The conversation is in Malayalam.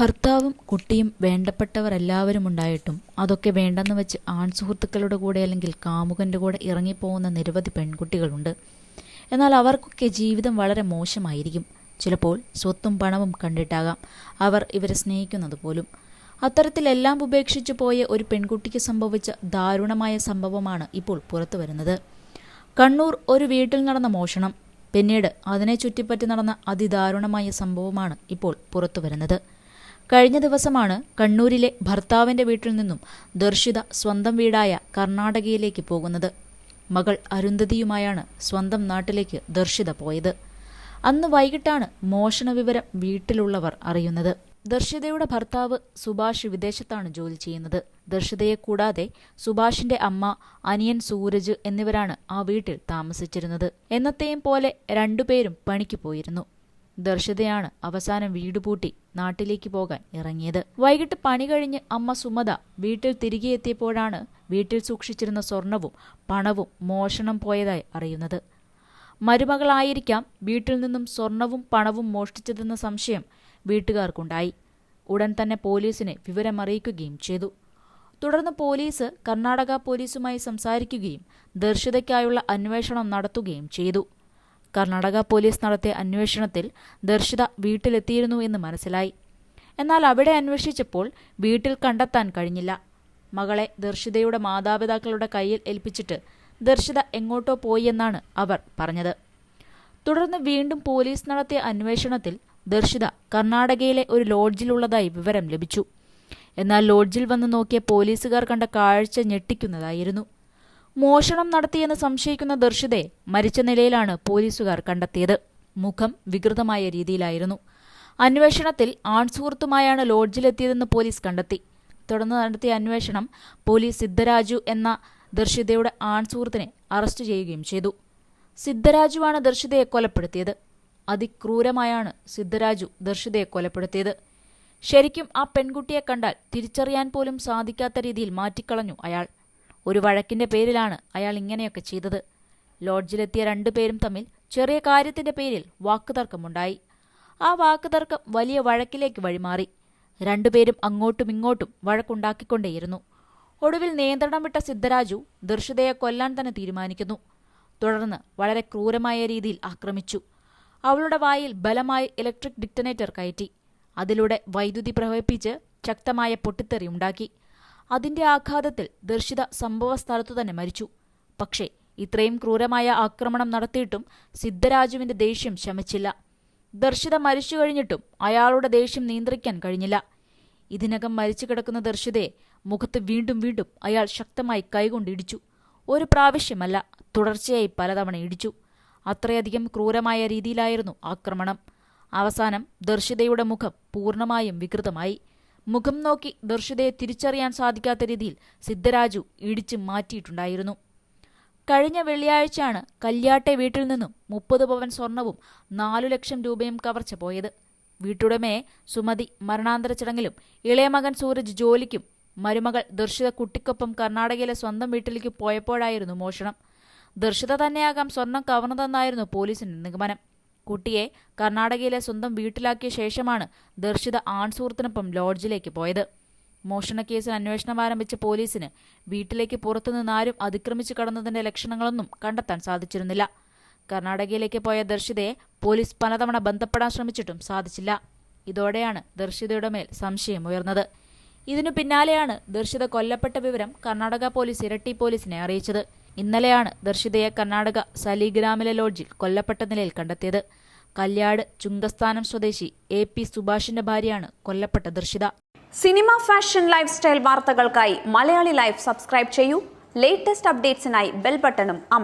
ഭർത്താവും കുട്ടിയും വേണ്ടപ്പെട്ടവർ എല്ലാവരും ഉണ്ടായിട്ടും അതൊക്കെ വേണ്ടെന്ന് വെച്ച് ആൺസുഹൃത്തുക്കളുടെ കൂടെ അല്ലെങ്കിൽ കാമുകന്റെ കൂടെ ഇറങ്ങിപ്പോകുന്ന നിരവധി പെൺകുട്ടികളുണ്ട്. എന്നാൽ അവർക്കൊക്കെ ജീവിതം വളരെ മോശമായിരിക്കും. ചിലപ്പോൾ സ്വത്തും പണവും കണ്ടിട്ടാകാം അവർ ഇവരെ സ്നേഹിക്കുന്നത് പോലും. അത്തരത്തിലെല്ലാം ഉപേക്ഷിച്ചു പോയ ഒരു പെൺകുട്ടിക്ക് സംഭവിച്ച ദാരുണമായ സംഭവമാണ് ഇപ്പോൾ പുറത്തു വരുന്നത്. കണ്ണൂർ ഒരു വീട്ടിൽ നടന്ന മോഷണം. പിന്നീട് അതിനെ ചുറ്റിപ്പറ്റി നടന്ന അതിദാരുണമായ സംഭവമാണ് ഇപ്പോൾ പുറത്തു വരുന്നത്. കഴിഞ്ഞ ദിവസമാണ് കണ്ണൂരിലെ ഭർത്താവിന്റെ വീട്ടിൽ നിന്നും ദർശിത സ്വന്തം വീടായ കർണാടകയിലേക്ക് പോകുന്നത്. മകൾ അരുന്ധതിയുമായാണ് സ്വന്തം നാട്ടിലേക്ക് ദർശിത പോയത്. അന്ന് വൈകിട്ടാണ് മോഷണ വിവരം വീട്ടിലുള്ളവർ അറിയുന്നത്. ദർശിതയുടെ ഭർത്താവ് സുഭാഷ് വിദേശത്താണ് ജോലി ചെയ്യുന്നത്. ദർശിതയെ കൂടാതെ സുഭാഷിന്റെ അമ്മ അനിയൻ സൂരജ് എന്നിവരാണ് ആ വീട്ടിൽ താമസിച്ചിരുന്നത്. എന്നത്തെയും പോലെ രണ്ടുപേരും പണിക്ക് പോയിരുന്നു. ദർശിതയാണ് അവസാനം വീടുപൂട്ടി നാട്ടിലേക്ക് പോകാൻ ഇറങ്ങിയത്. വൈകിട്ട് പണി കഴിഞ്ഞ് അമ്മ സുമത വീട്ടിൽ തിരികെ എത്തിയപ്പോഴാണ് വീട്ടിൽ സൂക്ഷിച്ചിരുന്ന സ്വർണവും പണവും മോഷണം പോയതായി അറിയുന്നത്. മരുമകളായിരിക്കാം വീട്ടിൽ നിന്നും സ്വർണവും പണവും മോഷ്ടിച്ചതെന്ന സംശയം വീട്ടുകാർക്കുണ്ടായി. ഉടൻ തന്നെ പോലീസിനെ വിവരമറിയിക്കുകയും ചെയ്തു. തുടർന്ന് പോലീസ് കർണാടക പോലീസുമായി സംസാരിക്കുകയും ദർശിതയ്ക്കായുള്ള അന്വേഷണം നടത്തുകയും ചെയ്തു. കർണാടക പോലീസ് നടത്തിയ അന്വേഷണത്തിൽ ദർശിത വീട്ടിലെത്തിയിരുന്നു എന്ന് മനസ്സിലായി. എന്നാൽ അവിടെ അന്വേഷിച്ചപ്പോൾ വീട്ടിൽ കണ്ടെത്താൻ കഴിഞ്ഞില്ല. മകളെ ദർശിതയുടെ മാതാപിതാക്കളുടെ കയ്യിൽ ഏൽപ്പിച്ചിട്ട് ദർശിത എങ്ങോട്ടോ പോയി എന്നാണ് അവർ പറഞ്ഞത്. തുടർന്ന് വീണ്ടും പോലീസ് നടത്തിയ അന്വേഷണത്തിൽ ദർശിത കർണാടകയിലെ ഒരു ലോഡ്ജിലുള്ളതായി വിവരം ലഭിച്ചു. എന്നാൽ ലോഡ്ജിൽ വന്ന് നോക്കിയ പോലീസുകാർ കണ്ട കാഴ്ച ഞെട്ടിക്കുന്നതായിരുന്നു. മോഷണം നടത്തിയെന്ന് സംശയിക്കുന്ന ദർശിതയെ മരിച്ച നിലയിലാണ് പോലീസുകാർ കണ്ടെത്തിയത്. മുഖം വികൃതമായ രീതിയിലായിരുന്നു. അന്വേഷണത്തിൽ ആൺസുഹൃത്തുമായാണ് ലോഡ്ജിലെത്തിയതെന്ന് പോലീസ് കണ്ടെത്തി. തുടർന്ന് നടത്തിയ അന്വേഷണം പോലീസ് സിദ്ധരാജു എന്ന ദർശിതയുടെ ആൺസുഹൃത്തിനെ അറസ്റ്റ് ചെയ്യുകയും ചെയ്തു. സിദ്ധരാജുവാണ് ദർശിതയെ കൊലപ്പെടുത്തിയത്. അതിക്രൂരമായാണ് സിദ്ധരാജു ദർശിതയെ കൊലപ്പെടുത്തിയത്. ശരിക്കും ആ പെൺകുട്ടിയെ കണ്ടാൽ തിരിച്ചറിയാൻ പോലും സാധിക്കാത്ത രീതിയിൽ മാറ്റിക്കളഞ്ഞു അയാൾ. ഒരു വഴക്കിന്റെ പേരിലാണ് അയാൾ ഇങ്ങനെയൊക്കെ ചെയ്തത്. ലോഡ്ജിലെത്തിയ രണ്ടുപേരും തമ്മിൽ ചെറിയ കാര്യത്തിന്റെ പേരിൽ വാക്കുതർക്കമുണ്ടായി. ആ വാക്കുതർക്കം വലിയ വഴക്കിലേക്ക് വഴിമാറി. രണ്ടുപേരും അങ്ങോട്ടും ഇങ്ങോട്ടും വഴക്കുണ്ടാക്കിക്കൊണ്ടേയിരുന്നു. ഒടുവിൽ നിയന്ത്രണം വിട്ട സിദ്ധരാജു ദർശിതയെ കൊല്ലാൻ തന്നെ തീരുമാനിക്കുന്നു. തുടർന്ന് വളരെ ക്രൂരമായ രീതിയിൽ ആക്രമിച്ചു. അവളുടെ വായിൽ ബലമായി ഇലക്ട്രിക് ഡിക്റ്റനേറ്റർ കയറ്റി. അതിലൂടെ വൈദ്യുതി പ്രവഹിപ്പിച്ച് ശക്തമായ പൊട്ടിത്തെറി ഉണ്ടാക്കി. അതിന്റെ ആഘാതത്തിൽ ദർശിത സംഭവ സ്ഥലത്തു തന്നെ മരിച്ചു. പക്ഷേ ഇത്രയും ക്രൂരമായ ആക്രമണം നടത്തിയിട്ടും സിദ്ധരാജുവിന്റെ ദേഷ്യം ശമിച്ചില്ല. ദർശിത മരിച്ചു കഴിഞ്ഞിട്ടും അയാളുടെ ദേഷ്യം നിയന്ത്രിക്കാൻ കഴിഞ്ഞില്ല. ഇതിനകം മരിച്ചു കിടക്കുന്ന ദർശിതയെ മുഖത്ത് വീണ്ടും വീണ്ടും അയാൾ ശക്തമായി കൈകൊണ്ടിടിച്ചു. ഒരു പ്രാവശ്യമല്ല തുടർച്ചയായി പലതവണ ഇടിച്ചു. അത്രയധികം ക്രൂരമായ രീതിയിലായിരുന്നു ആക്രമണം. അവസാനം ദർശിതയുടെ മുഖം പൂർണമായും വികൃതമായി. മുഖം നോക്കി ദർശിതയെ തിരിച്ചറിയാൻ സാധിക്കാത്ത രീതിയിൽ സിദ്ധരാജു ഇടിച്ചു മാറ്റിയിട്ടുണ്ടായിരുന്നു. കഴിഞ്ഞ വെള്ളിയാഴ്ചയാണ് കല്യാട്ടെ വീട്ടിൽ നിന്നും മുപ്പത് പവൻ സ്വർണവും നാലു ലക്ഷം രൂപയും കവർച്ച പോയത്. വീട്ടുടമയെ സുമതി മരണാന്തര ചടങ്ങിലും ഇളയ മകൻ സൂരജ് ജോലിക്കും മരുമകൾ ദർശിത കുട്ടിക്കൊപ്പം കർണാടകയിലെ സ്വന്തം വീട്ടിലേക്ക് പോയപ്പോഴായിരുന്നു മോഷണം. ദർശിത തന്നെയാകാം സ്വർണം കവർന്നതെന്നായിരുന്നു പോലീസിന്റെ നിഗമനം. കുട്ടിയെ കർണാടകയിലെ സ്വന്തം വീട്ടിലാക്കിയ ശേഷമാണ് ദർശിത ആൺസുഹൃത്തിനൊപ്പം ലോഡ്ജിലേക്ക് പോയത്. മോഷണക്കേസിൽ അന്വേഷണം ആരംഭിച്ച പോലീസിന് വീട്ടിലേക്ക് പുറത്തുനിന്ന് ആരും അതിക്രമിച്ചു കടന്നതിന്റെ ലക്ഷണങ്ങളൊന്നും കണ്ടെത്താൻ സാധിച്ചിരുന്നില്ല. കർണാടകയിലേക്ക് പോയ ദർശിതയെ പോലീസ് പലതവണ ബന്ധപ്പെടാൻ ശ്രമിച്ചിട്ടും സാധിച്ചില്ല. ഇതോടെയാണ് ദർശിതയുടെ മേൽ സംശയം ഉയർന്നത്. ഇതിനു പിന്നാലെയാണ് ദർശിത കൊല്ലപ്പെട്ട വിവരം കർണാടക പോലീസ് ഇരട്ടി പോലീസിനെ അറിയിച്ചത്. ഇന്നലെയാണ് ദർശിതയെ കർണാടക സലിഗ്രാമിലെ ലോഡ്ജിൽ കൊല്ലപ്പെട്ട നിലയിൽ കണ്ടെത്തിയത്. കല്യാട് ചുങ്കസ്ഥാനം സ്വദേശി എ പി സുഭാഷിന്റെ ഭാര്യയാണ് കൊല്ലപ്പെട്ട Darshitha. Cinema fashion lifestyle വാർത്തകൾക്കായി മലയാളി ലൈഫ് സബ്സ്ക്രൈബ് ചെയ്യൂ. ലേറ്റസ്റ്റ് അപ്ഡേറ്റ്സിനായി ബെൽ ബട്ടണും അമർ